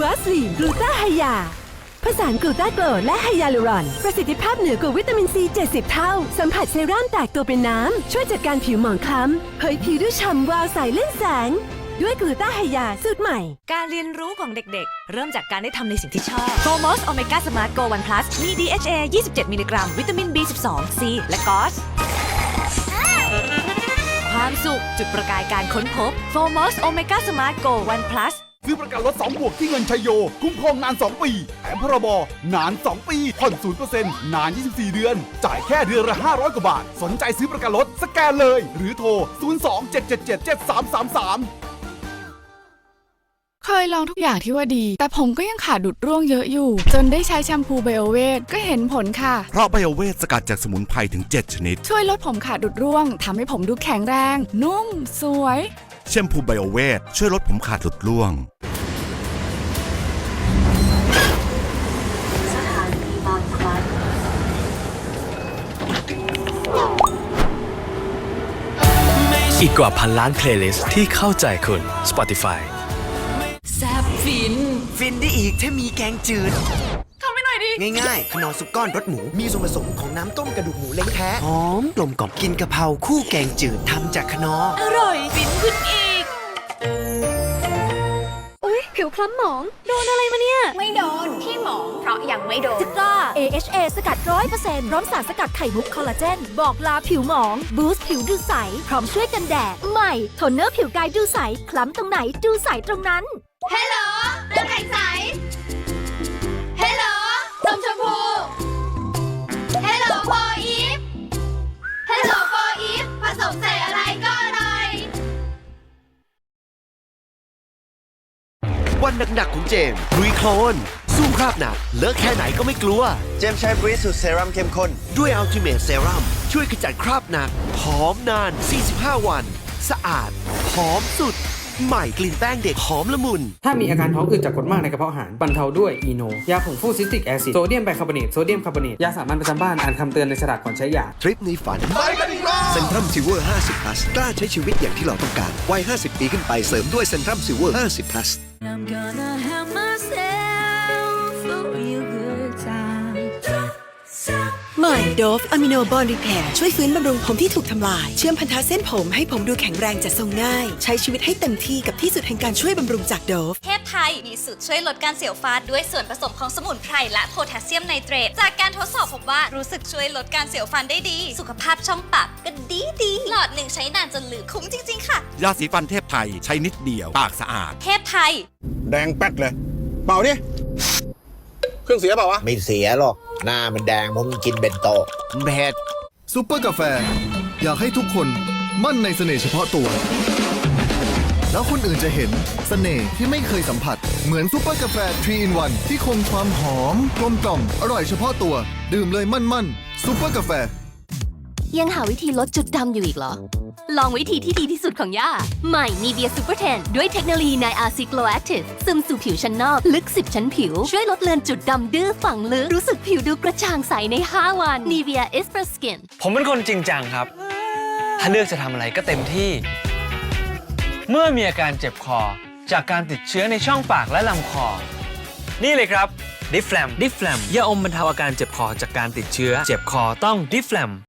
วาสลีนกลูตาไฮยาผสานกลูตาโกรและไฮยาลูรอน ประสิทธิภาพเหนือกว่าวิตามินซี 70 เท่า สัมผัสเซรั่มแตกตัวเป็นน้ำ ช่วยจัดการผิวหมองคล้ำเผยผิวด้วยฉ่ำวาวใสเล่นแสง ด้วยกลูตาไฮยาสูตรใหม่ การเรียนรู้ของเด็กๆ เริ่มจากการได้ทำในสิ่งที่ชอบ f o m o s Omega Smart Go One Plus มี DHA 27 มิลลิกรัม วิตามิน B12 C และกอสความสุขจุดประกายการค้นพบ f o m o s Omega Smart Go One Plus ซื้อประกันรถ2บวกที่เงินชัยโย คุ้มครองนาน 2 ปี แถมพรบนาน 2 ปีผ่อน0%นาน 24 เดือน จ่ายแค่เดือนละ 500 กว่าบาท สนใจซื้อประกันรถสแกนเลย หรือโทร 02-777-7333เคยลองทุกอย่างที่ว่าดี แต่ผมก็ยังขาดดุดร่วงเยอะอยู่ จนได้ใช้แชมพูไบโอเวทก็เห็นผลค่ะ เพราะไบโอเวทสกัดจากสมุนไพรถึง 7 ชนิด ช่วยลดผมขาดดุดร่วงทำให้ผมดูแข็งแรง นุ่ม สวย แชมพูไบโอเวทช่วยลดผมขาดหลุดร่วงอีกกว่าพันล้านเพลย์ลิสต์ที่เข้าใจคุณ Spotify แซบฟิน ฟินได้อีกถ้ามีแกงจืด ง่ายๆขนอซุปก้อนรสหมู มีส่วนผสมของน้ำต้มกระดูกหมูเล้งแท้หอมกลมกล่อมกินกะเพราคู่แกงจืดทำจากขนออร่อยฟินขึ้นอีก อุ๊ย ผิวคล้ำหมอง โดนอะไรมาเนี่ย ไม่โดนที่หมองเพราะยังไม่โดนจิก้า AHA สกัดร้อยเปอร์เซ็นต์พร้อมสารสกัดไข่มุกคอลลาเจน บอกลาผิวหมอง บูสต์ผิวดูใส พร้อมช่วยกันแดด ใหม่ โทนเนอร์ผิวกายดูใส คล้ำตรงไหนดูใสตรงนั้น ฮัลโหล วันหนักๆของเจมส์ลุยโคลนสู้คราบหนักเลอะแค่ไหนก็ไม่กลัว เจมส์ใช้บริสุทธิ์เซรั่มเข้มข้น ด้วยอัลติเมทเซรั่มช่วยขจัดคราบหนัก หอมนาน 45 วัน สะอาด หอมสุด ใหม่กลิ่นแป้งเด็กหอมละมุน ถ้ามีอาการท้องอืดจากกรดมากในกระเพาะอาหาร บรรเทาด้วยอีโน ยาผงฟูซิสติกแอซิด โซเดียมไบคาร์บอเนต โซเดียมคาร์บอเนต ยาสามัญประจำบ้าน อ่านคำเตือนในฉลากก่อนใช้ยา ทริปในฝันไปกันอีกรอบเซนทรัมซิลเวอร์50 plus กล้าใช้ชีวิตอย่างที่เราต้องการวัย50 ปีขึ้นไปเสริมด้วยเซนทรัมซิลเวอร์50 plus I'm gonna have myself ม่โดฟอะมิโนบอนรีแพร์ช่วยฟื้นบำรุงผมที่ถูกทำลาย เชื่อมพันธะเส้นผมให้ผมดูแข็งแรงจัดทรงง่าย ใช้ชีวิตให้เต็มที่กับที่สุดแห่งการช่วยบำรุงจากโดฟเทพไทยมีสูตรช่วยลดการเสียวฟันด้วยส่วนผสมของสมุนไพรและโพแทสเซียมไนเตรต จากการทดสอบพบว่ารู้สึกช่วยลดการเสียวฟันได้ดี สุขภาพช่องปากก็ดีดีหลอดหนึ่งใช้นานจนลืมคุ้มจริง ๆ ค่ะ ยาสีฟันเทพไทยใช้นิดเดียวปากสะอาด เทพไทย แดงแป๊ดเลย เป่าดิ เครื่องเสียเปล่าวะ ไม่เสียหรอก หน้ามันแดงเพราะมันกินเบนโตเผ็ดซูเปอร์กาแฟ อยากให้ทุกคนมั่นในเสน่ห์เฉพาะตัว แล้วคนอื่นจะเห็นเสน่ห์ที่ไม่เคยสัมผัส เหมือนซูเปอร์กาแฟ3 in 1ที่คงความหอมกลมกล่อมอร่อยเฉพาะตัว ดื่มเลยมั่นมั่นๆซูเปอร์กาแฟ ยังหาวิธีลดจุดดำอยู่อีกเหรอ ลองวิธีที่ดีที่สุดของย่า ใหม่ Nivea Super 10ด้วยเทคโนโลยีไนอาซีโกล Active ซึมสู่ผิวชั้นนอก ลึก 10 ชั้นผิว ช่วยลดเลือนจุดดำดื้อฝังลึก รู้สึกผิวดูกระจ่างใสใน 5 วัน Nivea is for skin ผมเป็นคนจริงจังครับ ถ้าเลือกจะทำอะไรก็เต็มที่ เมื่อมีอาการเจ็บคอ จากการติดเชื้อในช่องปากและลำคอ นี่เลยครับดิฟแฟลมดิฟแฟลมยาอมบรรเทาอาการเจ็บคอจากการติดเชื้อ เจ็บคอต้องดิฟแฟลม